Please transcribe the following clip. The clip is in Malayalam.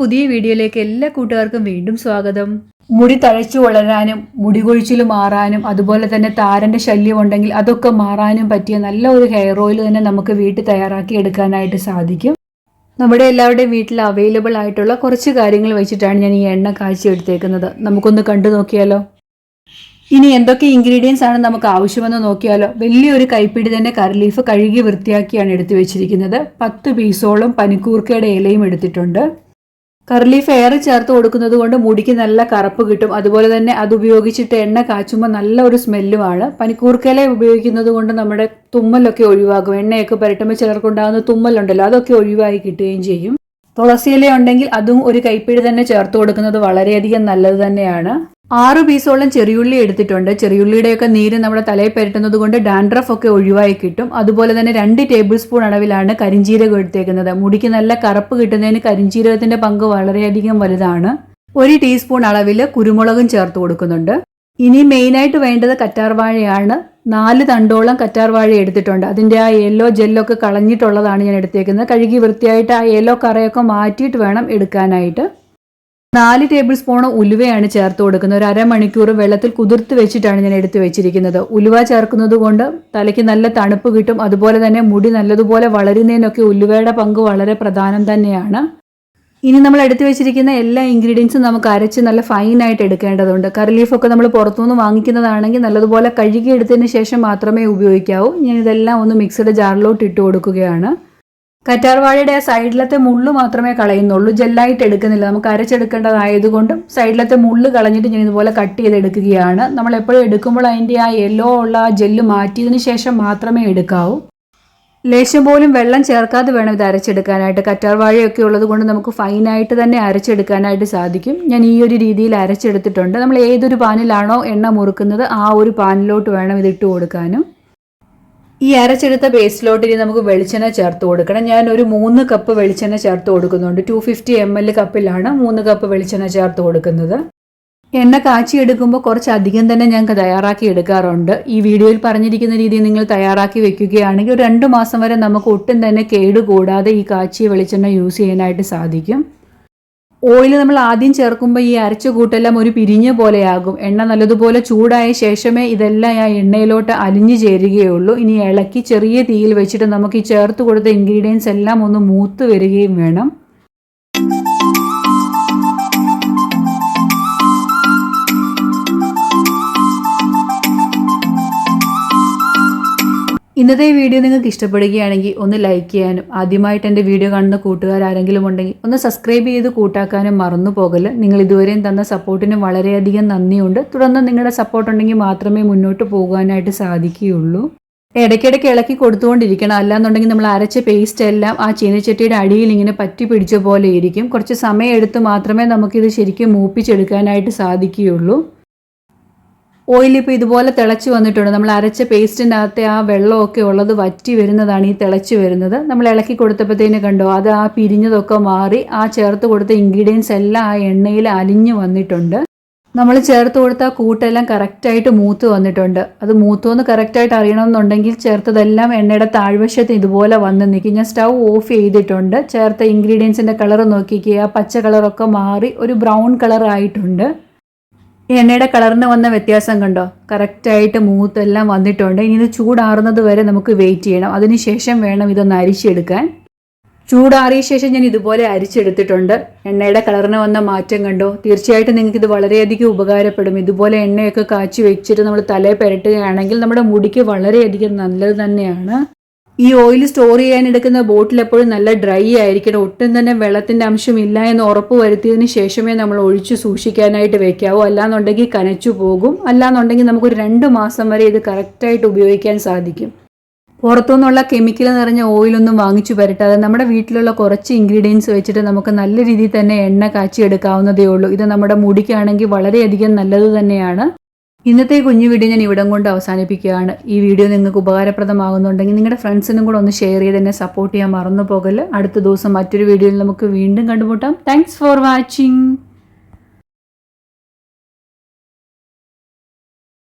പുതിയ വീഡിയോയിലേക്ക് എല്ലാ കൂട്ടുകാർക്കും വീണ്ടും സ്വാഗതം. മുടി തഴച്ചു വളരാനും മുടി കൊഴിച്ചിൽ മാറാനും അതുപോലെ തന്നെ താരന്റെ ശല്യം ഉണ്ടെങ്കിൽ അതൊക്കെ മാറാനും പറ്റിയ നല്ല ഒരു ഹെയർ ഓയിൽ തന്നെ നമുക്ക് വീട്ടിൽ തയ്യാറാക്കി എടുക്കാനായിട്ട് സാധിക്കും. നമ്മുടെ എല്ലാവരുടെയും വീട്ടിൽ അവൈലബിൾ ആയിട്ടുള്ള കുറച്ച് കാര്യങ്ങൾ വെച്ചിട്ടാണ് ഞാൻ ഈ എണ്ണ കാച്ചി എടുത്തേക്കുന്നത്. നമുക്കൊന്ന് കണ്ടു നോക്കിയാലോ? ഇനി എന്തൊക്കെ ഇൻഗ്രീഡിയൻസ് ആണ് നമുക്ക് ആവശ്യമെന്ന് നോക്കിയാലോ? വലിയൊരു കൈപ്പിടി തന്നെ കറിലീഫ് കഴുകി വൃത്തിയാക്കിയാണ് എടുത്തു വെച്ചിരിക്കുന്നത്. പത്ത് പീസോളം പനിക്കൂർക്കയുടെ ഇലയും എടുത്തിട്ടുണ്ട്. കറി ഫെയർ ചേർത്ത് കൊടുക്കുന്നത് കൊണ്ട് മുടിക്ക് നല്ല കറുപ്പ് കിട്ടും. അതുപോലെ തന്നെ അത് ഉപയോഗിച്ചിട്ട് എണ്ണ കാച്ചുമ്പോൾ നല്ല ഒരു സ്മെല്ലുമാണ്. പനിക്കൂർക്കയില ഉപയോഗിക്കുന്നത് കൊണ്ട് നമ്മുടെ തുമ്മലൊക്കെ ഒഴിവാകും. എണ്ണയൊക്കെ പുരട്ടുമ്പോൾ ചിലർക്കുണ്ടാകുന്ന തുമ്മലുണ്ടല്ലോ അതൊക്കെ ഒഴിവായി കിട്ടുകയും ചെയ്യും. തുളസിയില ഉണ്ടെങ്കിൽ അതും ഒരു കൈപ്പിടി തന്നെ ചേർത്ത് കൊടുക്കുന്നത് വളരെയധികം നല്ലത് തന്നെയാണ്. ആറ് പീസോളം ചെറിയുള്ളി എടുത്തിട്ടുണ്ട്. ചെറിയുള്ളിയുടെയൊക്കെ നീര് നമ്മുടെ തലയിൽ പരട്ടുന്നത് കൊണ്ട് ഡാൻഡ്രഫ് ഒക്കെ ഒഴിവായി കിട്ടും. അതുപോലെ തന്നെ രണ്ട് ടേബിൾ സ്പൂൺ അളവിലാണ് കരിഞ്ചീരകം എടുത്തേക്കുന്നത്. മുടിക്ക് നല്ല കറുപ്പ് കിട്ടുന്നതിന് കരിഞ്ചീരകത്തിന്റെ പങ്ക് വളരെയധികം വലുതാണ്. ഒരു ടീസ്പൂൺ അളവിൽ കുരുമുളകും ചേർത്ത് കൊടുക്കുന്നുണ്ട്. ഇനി മെയിനായിട്ട് വേണ്ടത് കറ്റാർവാഴയാണ് നാല് തണ്ടോളം കറ്റാർവാഴ എടുത്തിട്ടുണ്ട്. അതിന്റെ ആ യെല്ലോ ജെല്ലൊക്കെ കളഞ്ഞിട്ടുള്ളതാണ് ഞാൻ എടുത്തേക്കുന്നത്. കഴുകി വൃത്തിയായിട്ട് ആ യെല്ലോ കറയൊക്കെ മാറ്റിയിട്ട് വേണം എടുക്കാനായിട്ട്. നാല് ടേബിൾ സ്പൂൺ ഉലുവയാണ് ചേർത്ത് കൊടുക്കുന്നത്. ഒരു അരമണിക്കൂർ വെള്ളത്തിൽ കുതിർത്ത് വെച്ചിട്ടാണ് ഞാൻ എടുത്ത് വെച്ചിരിക്കുന്നത്. ഉലുവ ചേർക്കുന്നത് കൊണ്ട് തലയ്ക്ക് നല്ല തണുപ്പ് കിട്ടും. അതുപോലെ തന്നെ മുടി നല്ലതുപോലെ വളരുന്നതിനൊക്കെ ഉലുവയുടെ പങ്ക് വളരെ പ്രധാനം തന്നെയാണ്. ഇനി നമ്മൾ എടുത്തു വെച്ചിരിക്കുന്ന എല്ലാ ഇൻഗ്രീഡിയൻസും നമുക്ക് അരച്ച് നല്ല ഫൈനായിട്ട് എടുക്കേണ്ടതുണ്ട്. കറി ലീഫൊക്കെ നമ്മൾ പുറത്തുനിന്ന് വാങ്ങിക്കുന്നതാണെങ്കിൽ നല്ലതുപോലെ കഴുകി എടുത്തതിന് ശേഷം മാത്രമേ ഉപയോഗിക്കാവൂ. ഞാൻ ഇതെല്ലാം ഒന്ന് മിക്സഡ് ജാറിലോട്ട് ഇട്ട് കൊടുക്കുകയാണ്. കറ്റാർവാഴയുടെ ആ സൈഡിലത്തെ മുള്ളു മാത്രമേ കളയുന്നുള്ളൂ. ജെല്ലായിട്ട് എടുക്കുന്നില്ല. നമുക്ക് അരച്ചെടുക്കേണ്ടതായതുകൊണ്ടും സൈഡിലത്തെ മുള്ളു കളഞ്ഞിട്ട് ഞാൻ ഇതുപോലെ കട്ട് ചെയ്തെടുക്കുകയാണ്. നമ്മൾ എപ്പോഴും എടുക്കുമ്പോൾ അതിന്റെ ആ യെല്ലോ ഉള്ള ആ ജെല്ല് മാറ്റിയതിന് ശേഷം മാത്രമേ എടുക്കാവൂ. ലേശം പോലും വെള്ളം ചേർക്കാതെ വേണം ഇത് അരച്ചെടുക്കാനായിട്ട്. കറ്റാർവാഴയൊക്കെ ഉള്ളത് കൊണ്ട് നമുക്ക് ഫൈനായിട്ട് തന്നെ അരച്ചെടുക്കാനായിട്ട് സാധിക്കും. ഞാൻ ഈ ഒരു രീതിയിൽ അരച്ചെടുത്തിട്ടുണ്ട്. നമ്മൾ ഏതൊരു പാനിലാണോ എണ്ണ മുറുക്കുന്നത് ആ ഒരു പാനിലോട്ട് വേണം ഇത് ഇട്ട് കൊടുക്കാനും. ഈ അരച്ചെടുത്ത പേസ്റ്റിലോട്ട് ഇനി നമുക്ക് വെളിച്ചെണ്ണ ചേർത്ത് കൊടുക്കണം. ഞാൻ ഒരു മൂന്ന് കപ്പ് വെളിച്ചെണ്ണ ചേർത്ത് കൊടുക്കുന്നുണ്ട്. ടു ഫിഫ്റ്റി എം എൽ കപ്പിലാണ് മൂന്ന് കപ്പ് വെളിച്ചെണ്ണ ചേർത്ത് കൊടുക്കുന്നത്. എണ്ണ കാച്ചിയെടുക്കുമ്പോൾ കുറച്ച് അധികം തന്നെ ഞങ്ങൾക്ക് തയ്യാറാക്കി എടുക്കാറുണ്ട്. ഈ വീഡിയോയിൽ പറഞ്ഞിരിക്കുന്ന രീതിയിൽ നിങ്ങൾ തയ്യാറാക്കി വെക്കുകയാണെങ്കിൽ ഒരു രണ്ട് മാസം വരെ നമുക്ക് ഒട്ടും തന്നെ കേടുകൂടാതെ ഈ കാച്ചിയ വെളിച്ചെണ്ണ യൂസ് ചെയ്യാനായിട്ട് സാധിക്കും. ഓയിൽ നമ്മൾ ആദ്യം ചേർക്കുമ്പോൾ ഈ അരച്ച കൂട്ടെല്ലാം ഒരു പിരിഞ്ഞ പോലെയാകും. എണ്ണ നല്ലതുപോലെ ചൂടായ ശേഷമേ ഇതെല്ലാം ആ എണ്ണയിലോട്ട് അലിഞ്ഞു ചേരുകയുള്ളൂ. ഇനി ഇളക്കി ചെറിയ തീയിൽ വെച്ചിട്ട് നമുക്ക് ഈ ചേർത്ത് കൊടുത്ത ഇൻഗ്രീഡിയൻസ് എല്ലാം ഒന്ന് മൂത്ത് വരികയും വേണം. ഇന്നത്തെ വീഡിയോ നിങ്ങൾക്ക് ഇഷ്ടപ്പെടുകയാണെങ്കിൽ ഒന്ന് ലൈക്ക് ചെയ്യാനും ആദ്യമായിട്ട് എന്റെ വീഡിയോ കാണുന്ന കൂട്ടുകാർ ആരെങ്കിലും ഉണ്ടെങ്കിൽ ഒന്ന് സബ്സ്ക്രൈബ് ചെയ്ത് കൂട്ടാക്കാനും മറന്നു പോകൽ നിങ്ങൾ ഇതുവരെയും തന്ന സപ്പോർട്ടിന് വളരെയധികം നന്ദിയുണ്ട്. തുടർന്ന് നിങ്ങളുടെ സപ്പോർട്ട് ഉണ്ടെങ്കിൽ മാത്രമേ മുന്നോട്ട് പോകാനായിട്ട് സാധിക്കുകയുള്ളൂ. ഇടയ്ക്കിടയ്ക്ക് ഇളക്കി കൊടുത്തുകൊണ്ടിരിക്കണം. അല്ലാന്നുണ്ടെങ്കിൽ നമ്മൾ അരച്ച പേസ്റ്റ് എല്ലാം ആ ചീനച്ചട്ടിയുടെ അടിയിൽ ഇങ്ങനെ പറ്റി പിടിച്ച പോലെ ഇരിക്കും. കുറച്ച് സമയം എടുത്ത് മാത്രമേ നമുക്കിത് ശരിക്കും മൂപ്പിച്ചെടുക്കാനായിട്ട് സാധിക്കുകയുള്ളൂ. ഓയിൽ ഇപ്പോൾ ഇതുപോലെ തിളച്ച് വന്നിട്ടുണ്ട്. നമ്മൾ അരച്ച പേസ്റ്റിന്റെ അകത്തെ ആ വെള്ളമൊക്കെ ഉള്ളത് വറ്റി വരുന്നതാണ് ഈ തിളച്ച് വരുന്നത്. നമ്മൾ ഇളക്കി കൊടുത്തപ്പോഴത്തേന് കണ്ടോ അത് ആ പിരിഞ്ഞതൊക്കെ മാറി ആ ചേർത്ത് കൊടുത്ത ഇൻഗ്രീഡിയൻസ് എല്ലാം ആ എണ്ണയിൽ അലിഞ്ഞു വന്നിട്ടുണ്ട്. നമ്മൾ ചേർത്ത് കൊടുത്ത കൂട്ടെല്ലാം കറക്റ്റായിട്ട് മൂത്ത് വന്നിട്ടുണ്ട്. അത് മൂത്തോന്ന് കറക്റ്റായിട്ട് അറിയണമെന്നുണ്ടെങ്കിൽ ചേർത്തതെല്ലാം എണ്ണയുടെ താഴ്വശത്ത് ഇതുപോലെ വന്ന് നിൽക്കും. ഞാൻ സ്റ്റൗ ഓഫ് ചെയ്തിട്ടുണ്ട്. ചേർത്ത ഇൻഗ്രീഡിയൻസിന്റെ കളർ നോക്കിക്കുക പച്ച കളറൊക്കെ മാറി ഒരു ബ്രൗൺ കളർ ആയിട്ടുണ്ട് എണ്ണയുടെ കളറിന് വന്ന വ്യത്യാസം കണ്ടോ? കറക്റ്റായിട്ട് മൂത്തെല്ലാം വന്നിട്ടുണ്ട്. ഇനി ഇത് ചൂടാറുന്നത് വരെ നമുക്ക് വെയിറ്റ് ചെയ്യണം. അതിനുശേഷം വേണം ഇതൊന്ന് അരിച്ചെടുക്കാൻ. ചൂടാറിയ ശേഷം ഞാൻ ഇതുപോലെ അരിച്ചെടുത്തിട്ടുണ്ട്. എണ്ണയുടെ കളറിന് വന്ന മാറ്റം കണ്ടോ? തീർച്ചയായിട്ടും നിങ്ങൾക്ക് ഇത് വളരെയധികം ഉപകാരപ്പെടും. ഇതുപോലെ എണ്ണയൊക്കെ കാച്ചി വെച്ചിട്ട് നമ്മൾ തലയിൽ പുരട്ടുകയാണെങ്കിൽ നമ്മുടെ മുടിക്ക് വളരെയധികം നല്ലത് തന്നെയാണ്. ഈ ഓയിൽ സ്റ്റോർ ചെയ്യാൻ എടുക്കുന്ന ബോട്ടിൽ എപ്പോഴും നല്ല ഡ്രൈ ആയിരിക്കണം. ഒട്ടും തന്നെ വെള്ളത്തിന്റെ അംശം ഇല്ല എന്ന് ഉറപ്പ് വരുത്തിയതിന് ശേഷമേ നമ്മൾ ഒഴിച്ചു സൂക്ഷിക്കാനായിട്ട് വെക്കാവൂ. അല്ലാന്നുണ്ടെങ്കിൽ കനച്ചു പോകും. അല്ലാന്നുണ്ടെങ്കിൽ നമുക്കൊരു രണ്ട് മാസം വരെ ഇത് കറക്റ്റായിട്ട് ഉപയോഗിക്കാൻ സാധിക്കും. പുറത്തുനിന്നുള്ള കെമിക്കൽ നിറഞ്ഞ ഓയിലൊന്നും വാങ്ങിച്ചു വരട്ടാതെ നമ്മുടെ വീട്ടിലുള്ള കുറച്ച് ഇൻഗ്രീഡിയൻസ് വെച്ചിട്ട് നമുക്ക് നല്ല രീതിയിൽ തന്നെ എണ്ണ കാച്ചി എടുക്കാവുന്നതേ ഉള്ളൂ. ഇത് നമ്മുടെ മുടിക്കാണെങ്കിൽ വളരെയധികം നല്ലത് തന്നെയാണ്. ഇന്നത്തെ കുഞ്ഞു വീഡിയോ ഞാൻ ഇവിടം കൊണ്ട് അവസാനിപ്പിക്കുകയാണ്. ഈ വീഡിയോ നിങ്ങൾക്ക് ഉപകാരപ്രദമാകുന്നുണ്ടെങ്കിൽ നിങ്ങളുടെ ഫ്രണ്ട്സിനും കൂടെ ഒന്ന് ഷെയർ ചെയ്ത് എന്നെ സപ്പോർട്ട് ചെയ്യാൻ മറന്നു പോകൽ അടുത്ത ദിവസം മറ്റൊരു വീഡിയോയിൽ നമുക്ക് വീണ്ടും കണ്ടുമുട്ടാം. Thanks for watching